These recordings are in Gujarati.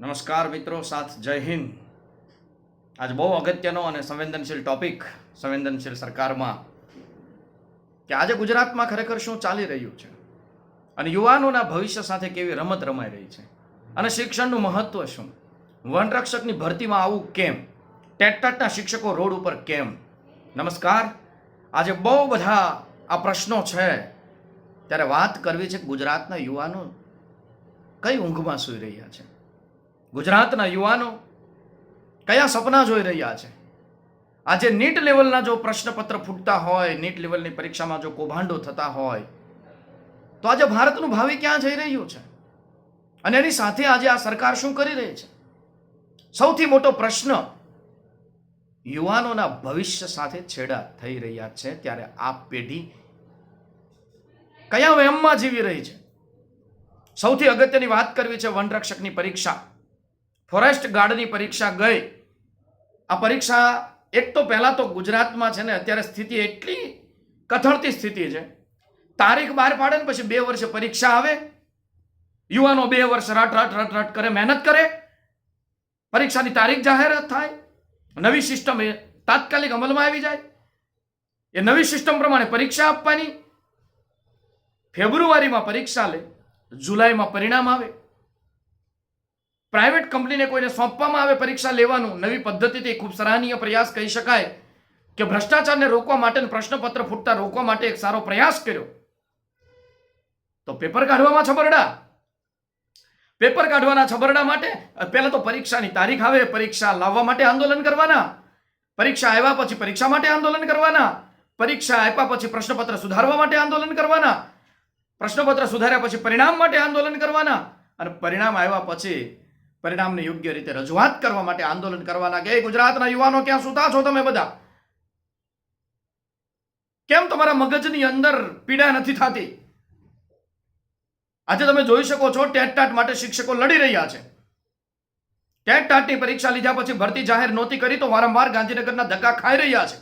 નમસ્કાર મિત્રો, સાથ જય હિન્દ. આજ બહુ અગત્યનો અને સંવેદનશીલ ટોપિક સંવેદનશીલ સરકારમાં કે આજે ગુજરાતમાં ખરેખર શું ચાલી રહ્યું છે અને યુવાનોના ભવિષ્ય સાથે કેવી રમત રમાઈ રહી છે અને શિક્ષણનું મહત્વ શું? વનરક્ષકની ભરતીમાં આવું કેમ? ટેટટાટના શિક્ષકો રોડ ઉપર કેમ? નમસ્કાર. આજે બહુ બધા આ પ્રશ્નો છે. ત્યારે વાત કરવી છે કે ગુજરાતના યુવાનો કઈ ઊંઘમાં સૂઈ રહ્યા છે? ગુજરાતના યુવાનો કયા સપના જોઈ રહ્યા છે? આજે નીટ લેવલના જો પ્રશ્નપત્ર ફૂટતા હોય, નીટ લેવલની પરીક્ષામાં જો કૌભાંડો થતા હોય, તો આજે ભારતનું ભાવિ ક્યાં જઈ રહ્યું છે? અને એની સાથે આજે આ સરકાર શું કરી રહી છે? સૌથી મોટો પ્રશ્ન યુવાનોના ભવિષ્ય સાથે છેડા થઈ રહ્યા છે ત્યારે આ પેઢી કયા વહેમમાં જીવી રહી છે? સૌથી અગત્યની વાત કરવી છે વનરક્ષકની પરીક્ષા. ફોરેસ્ટ ગાર્ડની પરીક્ષા ગઈ. આ પરીક્ષા એક તો પહેલાં તો ગુજરાતમાં છે ને અત્યારે સ્થિતિ એટલી કથળતી સ્થિતિ છે. તારીખ બહાર પાડે ને પછી બે વર્ષે પરીક્ષા આવે. યુવાનો બે વર્ષ રટ રટ રટ રટ કરે, મહેનત કરે. પરીક્ષાની તારીખ જાહેર થાય. નવી સિસ્ટમ એ તાત્કાલિક અમલમાં આવી જાય. એ નવી સિસ્ટમ પ્રમાણે પરીક્ષા આપવાની. ફેબ્રુઆરીમાં પરીક્ષા લે. જુલાઈમાં પરિણામ આવે. પ્રાઇવેટ કંપનીને કોઈને સોંપવામાં આવે પરીક્ષા લેવાનું નવી પદ્ધતિથી ખૂબ સરાહનીય પ્રયાસ કહી શકાય કે ભ્રષ્ટાચારને રોકવા માટે પ્રશ્નપત્ર ફૂટતા રોકવા માટે એક સારો પ્રયાસ કર્યો. તો પેપર કાઢવામાં છબરડા. પેપર કાઢવાના છબરડા માટે, પહેલા તો પરીક્ષાની તારીખ આવે, પરીક્ષા લાવવા માટે આંદોલન કરવાના. પરીક્ષા આવ્યા પછી પરીક્ષા માટે આંદોલન કરવાના. પરીક્ષા આપ્યા પછી પ્રશ્નપત્ર સુધારવા માટે આંદોલન કરવાના. પ્રશ્નપત્ર સુધાર્યા પછી પરિણામ માટે આંદોલન કરવાના. અને પરિણામ આવ્યા પછી પરિણામને યોગ્ય રીતે રજૂઆત કરવા માટે આંદોલન કરવાના કે ગુજરાતના યુવાનો ક્યાં સુતા છો તમે બધા? કેમ તમારા મગજની અંદર પીડા નથી થતી? આજે તમે જોઈ શકો છો ટેટ માટે શિક્ષકો લડી રહ્યા છે. ટેટ ટાટની પરીક્ષા લીધા પછી ભરતી જાહેર નહોતી કરી, તો વારંવાર ગાંધીનગરના ધક્કા ખાઈ રહ્યા છે.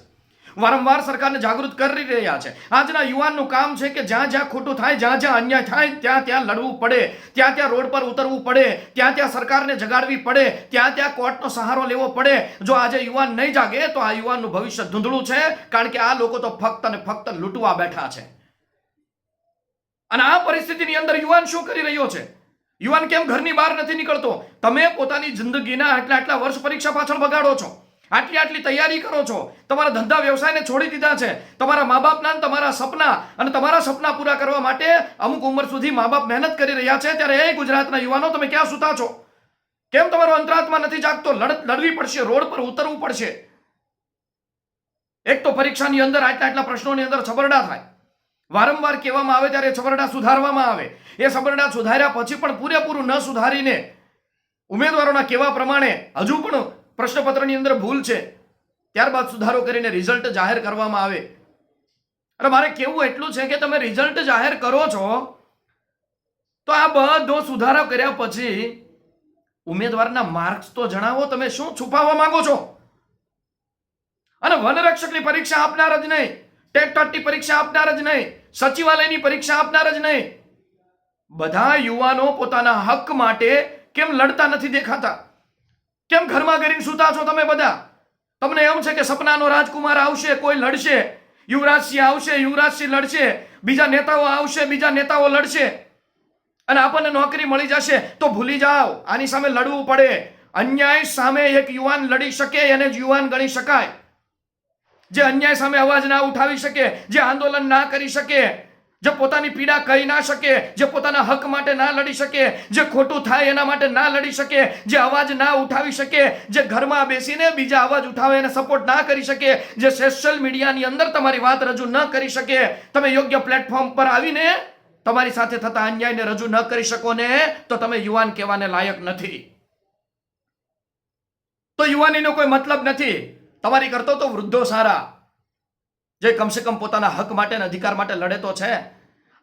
વારંવાર સરકારને જાગૃત કરી રહ્યા છે. આજના યુવાનનું કામ છે કે જ્યાં જ્યાં ખોટું થાય, જ્યાં જ્યાં અન્યાય થાય, ત્યાં ત્યાં લડવું પડે. ત્યાં ત્યાં રોડ પર ઉતરવું પડે. ત્યાં ત્યાં સરકારને જગાડવી પડે. ત્યાં ત્યાં કોર્ટનો સહારો લેવો પડે. જો આજે યુવાન નહીં જાગે, તો આ યુવાનનું ભવિષ્ય ધૂંધળું છે, કારણ કે આ લોકો તો ફક્ત અને ફક્ત લૂંટવા બેઠા છે. અને આ પરિસ્થિતિની અંદર યુવાન શું કરી રહ્યો છે? યુવાન કેમ ઘરની બહાર નથી નીકળતો? તમે પોતાની જિંદગીના આટલા આટલા વર્ષ પરીક્ષા પાછળ બગાડો છો. આટલી આટલી તૈયારી કરો છો. તમારા ધંધા વ્યવસાયને છોડી દીધા છે. તમારા મા બાપના તમારા સપના અને તમારા સપના પૂરા કરવા માટે અમુક ઉંમર સુધી મા બાપ મહેનત કરી રહ્યા છે. ત્યારે એ ગુજરાતના યુવાનો તમે ક્યાં સુતા છો? કેમ તમારો અંતરાત્મા નથી જાગતો? લડત લડવી પડશે, રોડ પર ઉતરવું પડશે. એક તો પરીક્ષાની અંદર આટલા આટલા પ્રશ્નોની અંદર છબરડા થાય. વારંવાર કહેવામાં આવે ત્યારે છબરડા સુધારવામાં આવે. એ છબરડા સુધાર્યા પછી પણ પૂરેપૂરું ન સુધારીને ઉમેદવારોના કહેવા પ્રમાણે હજુ પણ પ્રશ્નપત્રની અંદર ભૂલ છે. ત્યારબાદ સુધારો કરીને રિઝલ્ટ જાહેર કરવામાં આવે. અરે મારે કહેવું એટલું છે કે તમે રિઝલ્ટ જાહેર કરો છો, તો આ બધો સુધારો કર્યા પછી ઉમેદવારના માર્ક્સ તો જણાવો, તમે શું છુપાવવા માંગો છો? અને વનરક્ષકની પરીક્ષા આપનાર જ નહીં ટેટની પરીક્ષા આપનાર જ નહીં, સચિવાલયની પરીક્ષા આપનાર જ નહીં. બધા યુવાનો પોતાના હક માટે કેમ લડતા નથી દેખાતા? કેમ ઘરમાં કરીને સૂતા છો તમે બધા? તમને એમ છે કે સપનાનો રાજકુમાર આવશે, કોઈ લડશે. યુવરાજસિંહ આવશે, યુવરાજસિંહ લડશે. બીજા નેતાઓ આવશે, બીજા નેતાઓ લડશે. અને આપણને નોકરી મળી જશે, તો ભૂલી જાઓ. આની સામે લડવું પડે. અન્યાય સામે એક યુવાન લડી શકે, એને જ યુવાન ગણી શકાય. જે અન્યાય સામે અવાજ ના ઉઠાવી શકે, જે આંદોલન ના કરી શકે જે પોતાની પીડા કહી ના શકે, જે પોતાના હક માટે ના લડી શકે, જે ખોટું થાય એના માટે ના લડી શકે, જે અવાજ ના ઉઠાવી શકે, જે ઘરમાં બેસીને બીજા અવાજ ઉઠાવે એને સપોર્ટ ના કરી શકે, જે સોશિયલ મીડિયાની અંદર તમારી વાત રજૂ ન કરી શકે, તમે યોગ્ય પ્લેટફોર્મ પર આવીને તમારી સાથે થતા અન્યાયને રજૂ ન કરી શકો ને, તો તમે યુવાન કહેવાને લાયક નથી. તો યુવાનીનો કોઈ મતલબ નથી. તમારી કરતો તો વૃદ્ધો સારા. જે કમસે કમ પોતાના હક માટે અધિકાર માટે લડે તો છે.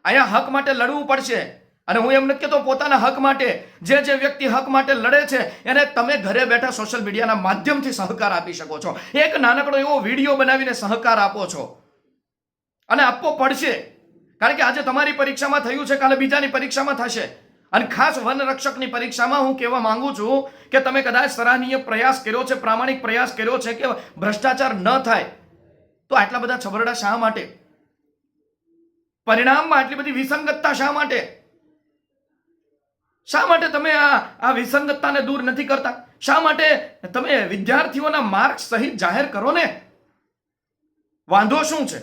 અહીંયા હક માટે લડવું પડશે. અને હું એમ નથી કહેતો પોતાના હક માટે. જે જે વ્યક્તિ હક માટે લડે છે, એને તમે ઘરે બેઠા સોશિયલ મીડિયાના માધ્યમથી સહકાર આપી શકો છો. એક નાનકડો એવો વીડિયો બનાવીને સહકાર આપો છો. અને આપવો પડશે. કારણ કે આજે તમારી પરીક્ષામાં થયું છે, કાલે બીજાની પરીક્ષામાં થશે. અને ખાસ વન રક્ષકની પરીક્ષામાં હું કહેવા માંગુ છું કે તમે કદાચ સરાહનીય પ્રયાસ કર્યો છે, પ્રામાણિક પ્રયાસ કર્યો છે કે ભ્રષ્ટાચાર ન થાય, તો આટલા બધા છબરડા શા માટે? પરિણામમાં આટલી બધી વિસંગતતા શા માટે? શા માટે તમે આ આ વિસંગતતાને દૂર નથી કરતા? શા માટે તમે વિદ્યાર્થીઓના માર્ક સહિત જાહેર કરો ને? વાંધો શું છે?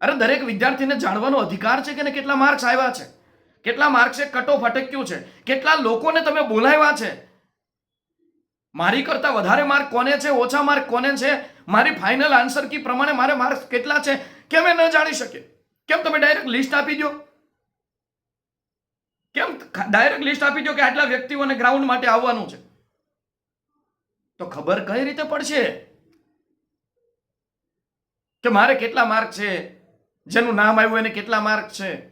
અરે દરેક વિદ્યાર્થીને જાણવાનો અધિકાર છે કે ને કેટલા માર્ક્સ આવ્યા છે? કેટલા માર્ક્સે કટ ઓફ અટક્યું છે? કેટલા લોકોને તમે બોલાવ્યા છે? મારી કરતા વધારે માર્ક કોને છે? ઓછા માર્ક કોને છે? મારી ફાઇનલ આન્સર કી પ્રમાણે મારે માર્ક્સ કેટલા છે? કે અમે ન જાણી શકીએ? કેમ તમે ડાયરેક્ટ લિસ્ટ આપી દો? કેમ ડાયરેક્ટ લિસ્ટ આપી દો કે આટલા વ્યક્તિઓને ગ્રાઉન્ડ માટે આવવાનું છે? તો ખબર કઈ રીતે પડશે? કે મારે કેટલા માર્ક છે? જેનું નામ આવ્યું એને કેટલા માર્ક છે?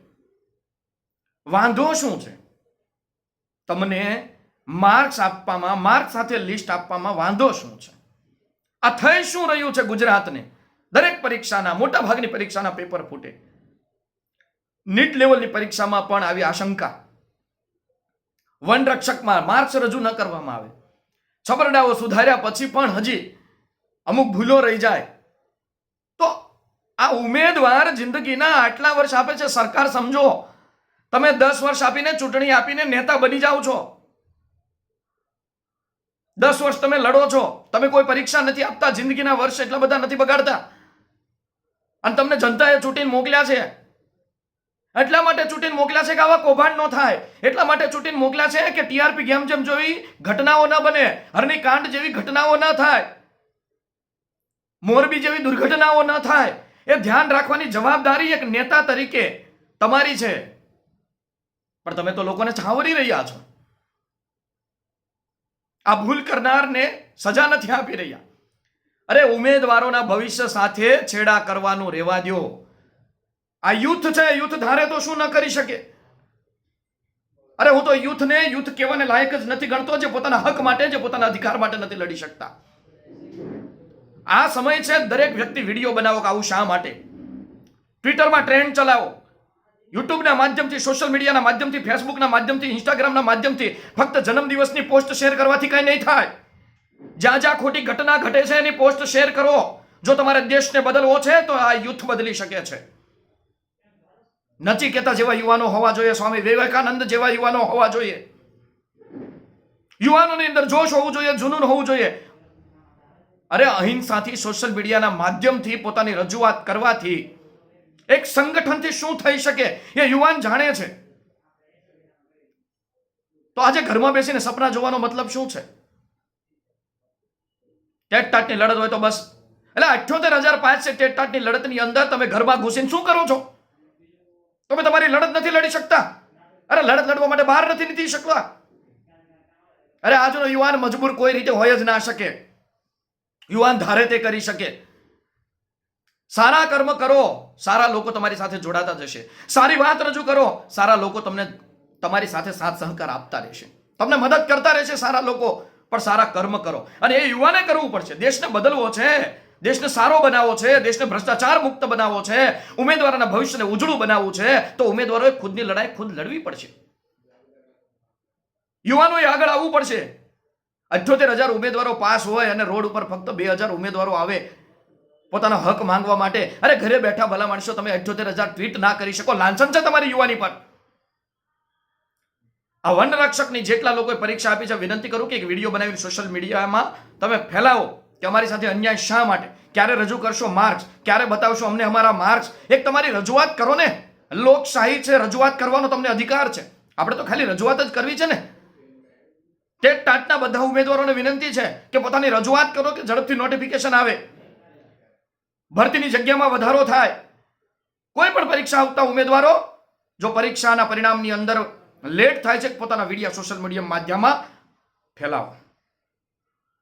વાંધો શું છે? તમને માર્ક્સ આપવામાં માર્ક સાથે લિસ્ટ આપવામાં વાંધો શું છે? આ થઈ શું રહ્યું છે ગુજરાતને? દરેક પરીક્ષાના મોટા ભાગની પરીક્ષાના પેપર ફૂટે. નીટ લેવલની પરીક્ષામાં પણ આવી આશંકા. વન રક્ષકમાં માર્ક્સ રજૂ ન કરવામાં આવે. છબરડાઓ સુધાર્યા પછી પણ હજી અમુક ભૂલો રહી જાય. તો આ ઉમેદવાર જિંદગીના આટલા વર્ષ આપે છે, સરકાર સમજો. તમે દસ વર્ષ આપીને ચૂંટણી આપીને નેતા બની જાઓ છો. દસ વર્ષ તમે લડો છો. તમે કોઈ પરીક્ષા નથી આપતા, જિંદગીના વર્ષ એટલા બધા નથી બગાડતા. અને તમને જનતાએ ચૂંટીને મોકલ્યા છે. એટલા માટે ચૂંટીને મોકલ્યા છે કે આવા કૌભાંડ ન થાય. એટલા માટે ચૂંટીને મોકલ્યા છે કે ટીઆરપી ગેમ જેમ જેવી ઘટનાઓ ન બને, હરની કાંડ જેવી ઘટનાઓ ન થાય, મોરબી જેવી દુર્ઘટનાઓ ન થાય. એ ધ્યાન રાખવાની જવાબદારી એક નેતા તરીકે તમારી છે. પણ તમે તો લોકોને છાવરી રહ્યા છો. આ ભૂલ કરનારને સજા નથી આપી રહ્યા. અરે ઉમેદવારોના ભવિષ્ય સાથે છેડા કરવાનું રહેવા દો આ યુથ છે યુથ ધારે તો શું ન કરી શકે? અરે હું તો યુથને યુથ કહેવાને લાયક જ નથી ગણતો, જે પોતાના હક માટે, જે પોતાના અધિકાર માટે નથી લડી શકતા. આ સમય છે, દરેક વ્યક્તિ વીડિયો બનાવો કે આવું શા માટે? ટ્વિટરમાં ટ્રેન્ડ ચલાવો. યુટ્યુબના માધ્યમથી, સોશિયલ મીડિયાના માધ્યમથી, ફેસબુકના માધ્યમથી, ઇન્સ્ટાગ્રામના માધ્યમથી ફક્ત જન્મદિવસની પોસ્ટ શેર કરવાથી કંઈ નહીં થાય. જ્યાં જ્યાં ખોટી ઘટના ઘટે છે, એની પોસ્ટ શેર કરો. જો તમારે દેશને બદલવો છે, તો આ યુથ બદલી શકે છે. નચિકેતા જેવા યુવાનો હોવા જોઈએ, સ્વામી વિવેકાનંદ જેવા યુવાનો હોવા જોઈએ. યુવાનોની અંદર જોશ હોવું જોઈએ, જુનૂન હોવું જોઈએ. અરે અહિંસાથી સોશિયલ મીડિયાના માધ્યમથી પોતાની રજૂઆત કરવાથી એક સંગઠનથી શું થઈ શકે એ યુવાન જાણે છે. તો આજે ઘરમાં બેસીને સપના જોવાનો મતલબ શું છે? ટેટ ટાટની લડત હોય તો બસ. એટલે અઠ્યોતેર હજાર પાંચ છે ટેટ ટાટની લડતની અંદર તમે ઘરમાં ઘૂસીને શું કરો છો? તમે તમારી લડત નથી લડી શકતા. અરે લડત લડવા માટે બહાર નથી નીકળી શકતા અરે આજનો યુવાન મજબૂર કોઈ રીતે હોય જ ના શકે. યુવાન ધારે તે કરી શકે. સારા કર્મ કરો, સારા લોકો તમારી સાથે જોડાતા જશે. સારી વાત રજૂ કરો, સારા લોકો તમને તમારી સાથે સાથ સહકાર આપતા રહેશે. તમને મદદ કરતા રહેશે સારા લોકો, પણ સારા કર્મ કરો. અને એ યુવાને કરવું પડશે. દેશને બદલવો છે. દેશને સારો બનાવવો છે, દેશને ભ્રષ્ટાચાર મુક્ત બનાવવો છે, ઉમેદવારોના ભવિષ્યને ઉજળું બનાવવું છે, તો ઉમેદવારોએ ખુદની લડાઈ ખુદ લડવી પડશે. યુવાનોએ આગળ આવવું પડશે. અઠ્યોતેર હજાર ઉમેદવારો પાસ હોય અને રોડ ઉપર ફક્ત બે હજાર ઉમેદવારો આવે પોતાનો હક માંગવા માટે. અરે ઘરે બેઠા ભલા માણસો, તમે અઠ્યોતેર હજાર ટ્વીટ ના કરી શકો. લાંછન છે તમારી યુવાની પર. આ વન રક્ષકની જેટલા લોકોએ પરીક્ષા આપી છે, વિનંતી કરું કે એક વીડિયો બનાવીને સોશિયલ મીડિયામાં તમે ફેલાવો. કે અમારી સાથે અન્યાય શા માટે? ક્યારે રજૂ કરશો માર્ક્સ ક્યારે બતાવશો અમને અમારા માર્ક્સ એક તમારી રજૂઆત કરો ને. લોકશાહી છે, રજૂઆત કરવાનો તમને અધિકાર છે. આપણે તો ખાલી રજૂઆત જ કરવી છે ને. ટેટ ટાટના બધા ઉમેદવારોને વિનંતી છે કે પોતાની રજૂઆત કરો કે ઝડપથી નોટિફિકેશન આવે. ભરતીની જગ્યામાં વધારો થાય. કોઈ પણ પરીક્ષા આવતા ઉમેદવારો, જો પરીક્ષાના પરિણામની અંદર લેટ થાય છે, પોતાના વિડીયા સોશિયલ મીડિયા માધ્યમમાં ફેલાવો.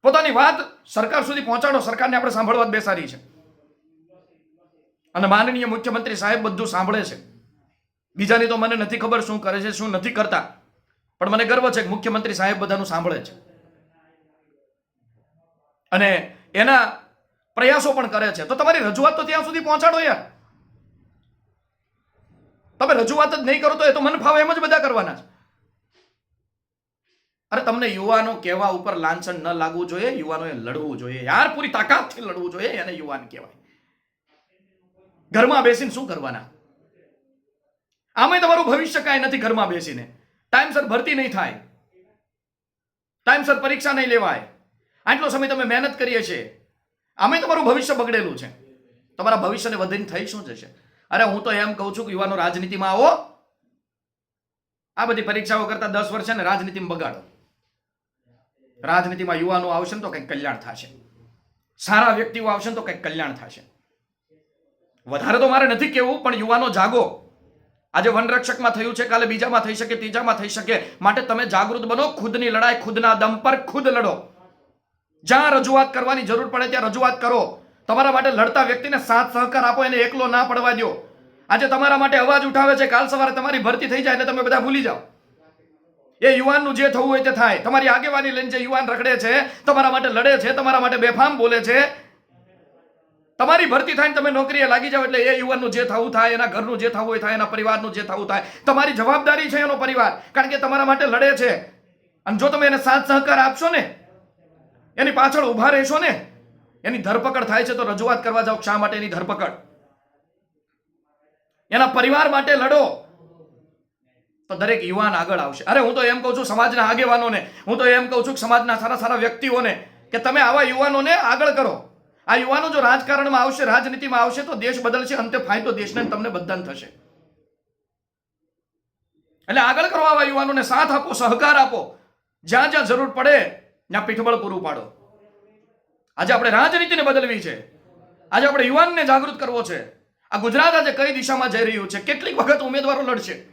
પોતાની વાત સરકાર સુધી પહોંચાડો, સરકારને આપણે સાંભળવા જ બેસાડી છે. અને માનનીય મુખ્યમંત્રી સાહેબ બધું સાંભળે છે. બીજાની તો મને નથી ખબર શું કરે છે, શું નથી કરતા. પણ મને ગર્વ છે કે મુખ્યમંત્રી સાહેબ બધાનું સાંભળે છે. અને એના પ્રયાસો પણ કરે છે. તો તમારી રજૂઆત તો ત્યાં સુધી પહોંચાડો યાર. તમે રજૂઆત જ નહીં કરો તો એ તો મન ફાવે એમ જ બધા કરવાના છે. અરે તમને યુવાનો કહેવા ઉપર લાંછન ન લાગવું જોઈએ, યુવાનોએ લડવું જોઈએ. યાર, પૂરી તાકાતથી લડવું જોઈએ, એને યુવાન કહેવાય. ઘરમાં બેસીને શું કરવાના? આમાં તમારું ભવિષ્ય કાંઈ નથી ઘરમાં બેસીને. ટાઈમસર ભરતી નહીં થાય. ટાઈમસર પરીક્ષા નહીં લેવાય. આટલો સમય તમે મહેનત કરીએ છીએ. આમે તમારું ભવિષ્ય બગડેલું છે. તમારા ભવિષ્યને વધીને થઈ શું જશે? અરે હું તો એમ કહું છું કે યુવાનો રાજનીતિમાં આવો. આ બધી પરીક્ષાઓ કરતા દસ વર્ષે ને રાજનીતિમાં બગાડો. રાજનીતિમાં યુવાનો આવશે ને તો કંઈક કલ્યાણ થશે. સારા વ્યક્તિઓ આવશે ને તો કંઈક કલ્યાણ થશે. વધારે તો મારે નથી કેવું પણ યુવાનો જાગો. આજે વનરક્ષકમાં થયું છે, કાલે બીજામાં થઈ શકે, ત્રીજામાં થઈ શકે. માટે તમે જાગૃત બનો, ખુદની લડાઈ, ખુદના દમ પર ખુદ લડો. જ્યાં રજૂઆત કરવાની જરૂર પડે ત્યાં રજૂઆત કરો. તમારા માટે લડતા વ્યક્તિને સાથ સહકાર આપો, એને એકલો ના પડવા દો. આજે તમારા માટે અવાજ ઉઠાવે છે, કાલ સવારે તમારી ભરતી થઈ જાય એટલે તમે બધા ભૂલી જાઓ. એ યુવાનનું જે થવું હોય તે થાય. તમારી આગેવાની લઈને જે યુવાન રખડે છે, તમારા માટે લડે છે, તમારા માટે બેફામ બોલે છે, તમારી ભરતી થાય તમે નોકરીએ લાગી જાઓ એટલે એ યુવાનનું જે થવું થાય, એના ઘરનું જે થવું હોય થાય, એના પરિવારનું જે થવું થાય, તમારી જવાબદારી છે એનો પરિવાર, કારણ કે તમારા માટે લડે છે. અને જો તમે એને સાથ સહકાર આપશો ને, એની પાછળ ઊભા રહેશો ને, એની ધરપકડ થાય છે તો રજૂઆત કરવા જાઓ શા માટે એની ધરપકડ? એના પરિવાર માટે લડો. તો દરેક યુવાન આગળ આવશે. અરે, હું તો એમ કહું છું સમાજના આગેવાનોને, હું તો એમ કહું છું સમાજના સારા સારા વ્યક્તિઓને કે તમે આવા યુવાનોને આગળ કરો. આ યુવાનો જો રાજકારણમાં આવશે, રાજનીતિમાં આવશે, તો દેશ બદલશે, અંતે ફાયદો દેશને તમને બધાને થશે. એટલે આગળ કરો આવા યુવાનોને, સાથ આપો, સહકાર આપો. જ્યાં જ્યાં જરૂર પડે, ત્યાં પીઠબળ પૂરું પાડો. આજે આપણે રાજનીતિને બદલવી છે. આજે આપણે યુવાનને જાગૃત કરવો છે. આ ગુજરાત આજે કઈ દિશામાં જઈ રહ્યું છે? કેટલીક વખત ઉમેદવારો લડશે.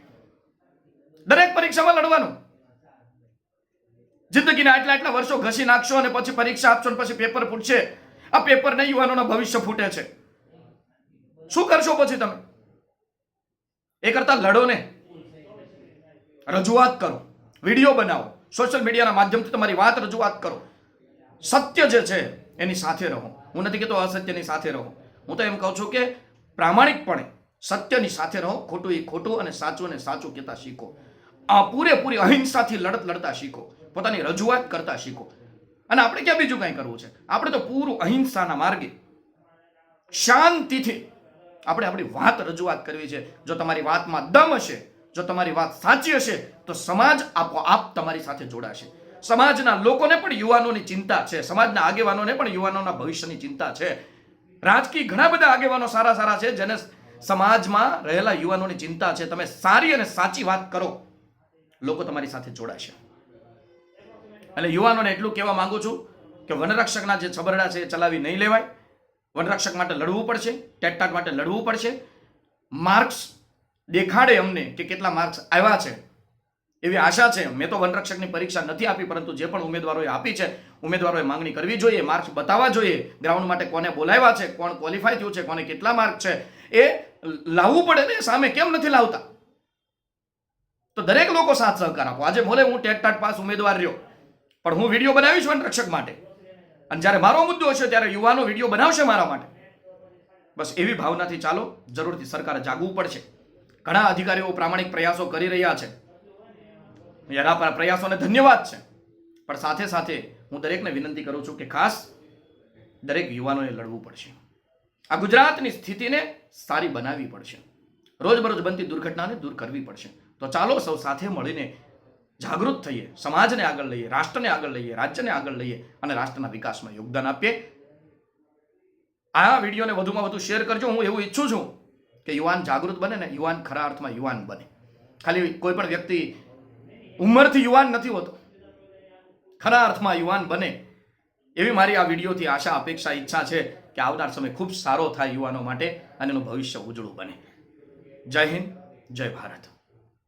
દરેક પરીક્ષામાં લડવાનું. જિંદગીના આટલા આટલા વર્ષો ઘસી નાખશો અને પછી પરીક્ષા આપશો અને પછી પેપર ફૂટશે. આ પેપરને યુવાનોના ભવિષ્ય ફૂટે છે. શું કરશો પછી તમે? એ કરતા લડો ને. રજૂઆત કરો. વીડિયો બનાવો. સોશિયલ મીડિયાના માધ્યમથી તમારી વાત રજૂઆત કરો. સત્ય જે છે, એની સાથે રહો. હું નથી કહેતો અસત્યની સાથે રહો. હું તો એમ કહું છું કે પ્રામાણિકપણે સત્યની સાથે રહો, ખોટું એ ખોટું અને સાચું અને સાચું કહેતા શીખો. પૂરેપૂરી અહિંસાથી લડત લડતા શીખો, પોતાની રજૂઆત કરતા શીખો. અને આપણે ક્યાં બીજું કંઈ કરવું છે? આપણે તો પૂરું અહિંસાના માર્ગે, શાંતિથી આપણે આપણી વાત રજૂઆત કરવી છે. જો તમારી વાતમાં દમ હશે, જો તમારી વાત સાચી હશે, તો સમાજ આપોઆપ તમારી સાથે જોડાશે. સમાજના લોકોને પણ યુવાનોની ચિંતા છે. સમાજના આગેવાનોને પણ યુવાનોના ભવિષ્યની ચિંતા છે. રાજકીય ઘણા બધા આગેવાનો સારા સારા છે, જેને સમાજમાં રહેલા યુવાનોની ચિંતા છે. તમે સારી અને સાચી વાત કરો. લોકો તમારી સાથે જોડાશે. એટલે યુવાનોને એટલું કહેવા માંગુ છું કે વનરક્ષકના જે છબરડા છે એ ચલાવી નહીં લેવાય. વનરક્ષક માટે લડવું પડશે ટેટટાટ માટે લડવું પડશે. માર્ક્સ દેખાડે અમને કે કેટલા માર્ક્સ આવ્યા છે. એવી આશા છે. મેં તો વનરક્ષકની પરીક્ષા નથી આપી, પરંતુ જે પણ ઉમેદવારોએ આપી છે, ઉમેદવારોએ માંગણી કરવી જોઈએ, માર્ક્સ બતાવવા જોઈએ. ગ્રાઉન્ડ માટે કોને બોલાવ્યા છે, કોણ ક્વોલિફાય થયું છે, કોને કેટલા માર્ક છે, એ લાવવું પડે ને, સામે કેમ નથી લાવતા? તો દરેક લોકો સાથ સહકાર આપો. આજે ભલે હું ટેટ ટાટ પાસ ઉમેદવાર રહ્યો, પણ હું વીડિયો બનાવીશ વનરક્ષક માટે. અને જ્યારે મારો મુદ્દો હશે ત્યારે યુવાનો વીડિયો બનાવશે મારા માટે. બસ એવી ભાવનાથી ચાલો, જરૂરથી સરકારે જાગવું પડશે. ઘણા અધિકારીઓ પ્રામાણિક પ્રયાસો કરી રહ્યા છે. એના પર પ્રયાસોને ધન્યવાદ છે. પણ સાથે સાથે હું દરેકને વિનંતી કરું છું કે ખાસ દરેક યુવાનોએ લડવું પડશે. આ ગુજરાતની સ્થિતિને સારી બનાવવી પડશે. રોજબરોજ બનતી દુર્ઘટનાને દૂર કરવી પડશે. તો ચાલો સૌ સાથે મળીને જાગૃત થઈએ, સમાજને આગળ લઈએ, રાષ્ટ્રને આગળ લઈએ, રાજ્યને આગળ લઈએ અને રાષ્ટ્રના વિકાસમાં યોગદાન આપીએ. આ વિડીયોને વધુમાં વધુ શેર કરજો. હું એવું ઈચ્છું છું કે યુવાન જાગૃત બને ને યુવાન ખરા અર્થમાં યુવાન બને. ખાલી કોઈ પણ વ્યક્તિ ઉંમરથી યુવાન નથી હોતો. ખરા અર્થમાં યુવાન બને. એવી મારી આ વિડીયોથી આશા, અપેક્ષા, ઈચ્છા છે કે આવનાર સમય ખૂબ સારો થાય યુવાનો માટે અને એનું ભવિષ્ય ઉજળું બને. જય હિન્દ, જય ભારત.